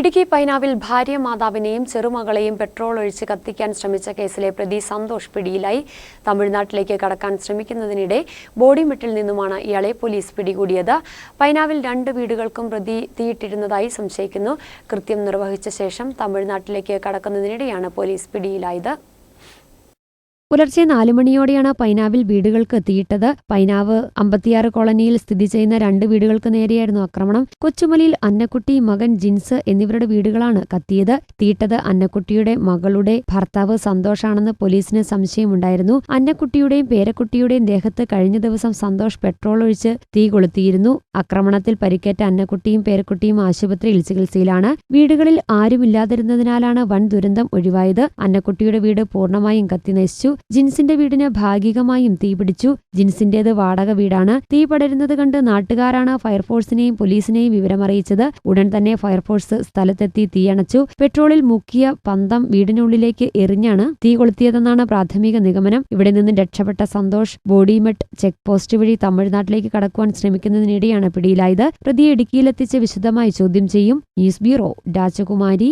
ഇടുക്കി പൈനാവിൽ ഭാര്യ മാതാവിനെയും ചെറുമകളെയും പെട്രോൾ ഒഴിച്ച് കത്തിക്കാൻ ശ്രമിച്ച കേസിലെ പ്രതി സന്തോഷ് പിടിയിലായി. തമിഴ്നാട്ടിലേക്ക് കടക്കാൻ ശ്രമിക്കുന്നതിനിടെ ബോഡിമെട്ടിൽ നിന്നുമാണ് ഇയാളെ പോലീസ് പിടികൂടിയത്. പൈനാവിൽ രണ്ട് വീടുകൾക്കും പ്രതി തീയിട്ടിരുന്നതായി സംശയിക്കുന്നു. കൃത്യം നിർവഹിച്ച ശേഷം തമിഴ്നാട്ടിലേക്ക് കടക്കുന്നതിനിടെയാണ് പോലീസ് പിടിയിലായത്. പുലർച്ചെ നാലു മണിയോടെയാണ് പൈനാവിൽ വീടുകൾക്ക് എത്തിയിട്ടത്. പൈനാവ് അമ്പത്തിയാറ് കോളനിയിൽ സ്ഥിതി ചെയ്യുന്ന രണ്ട് വീടുകൾക്ക് നേരെയായിരുന്നു ആക്രമണം. കൊച്ചുമലിയിൽ അന്നക്കുട്ടി മകൻ ജിൻസ് എന്നിവരുടെ വീടുകളാണ് കത്തിയത്. തീയിട്ടത് അന്നക്കുട്ടിയുടെ മകളുടെ ഭർത്താവ് സന്തോഷാണെന്ന് പോലീസിന് സംശയമുണ്ടായിരുന്നു. അന്നക്കുട്ടിയുടെയും പേരക്കുട്ടിയുടെയും ദേഹത്ത് കഴിഞ്ഞ ദിവസം സന്തോഷ് പെട്രോൾ ഒഴിച്ച് തീ കൊളുത്തിയിരുന്നു. ആക്രമണത്തിൽ പരിക്കേറ്റ അന്നക്കുട്ടിയും പേരക്കുട്ടിയും ആശുപത്രിയിൽ ചികിത്സയിലാണ്. വീടുകളിൽ ആരുമില്ലാതിരുന്നതിനാലാണ് വൻ ദുരന്തം ഒഴിവായത്. അന്നക്കുട്ടിയുടെ വീട് പൂർണമായും കത്തി നശിച്ചു. ജിൻസിന്റെ വീടിന് ഭാഗികമായും തീപിടിച്ചു ജിൻസിന്റേത് വാടക വീടാണ്. തീ പടരുന്നത് കണ്ട് നാട്ടുകാരാണ് ഫയർഫോഴ്സിനെയും പോലീസിനെയും വിവരമറിയിച്ചത്. ഉടൻ തന്നെ ഫയർഫോഴ്സ് സ്ഥലത്തെത്തി തീയണച്ചു പെട്രോളിൽ മുക്കിയ പന്തം വീടിനുള്ളിലേക്ക് എറിഞ്ഞാണ് തീ കൊളുത്തിയതെന്നാണ് പ്രാഥമിക നിഗമനം. ഇവിടെ നിന്ന് രക്ഷപ്പെട്ട സന്തോഷ് ബോഡിമെട്ട് ചെക്ക് പോസ്റ്റ് വഴി തമിഴ്നാട്ടിലേക്ക് കടക്കുവാൻ ശ്രമിക്കുന്നതിനിടെയാണ് പിടിയിലായത്. പ്രതിയെ ഇടുക്കിയിലെത്തിച്ച് വിശദമായി ചോദ്യം ചെയ്യും. ന്യൂസ് ബ്യൂറോ രാജകുമാരി.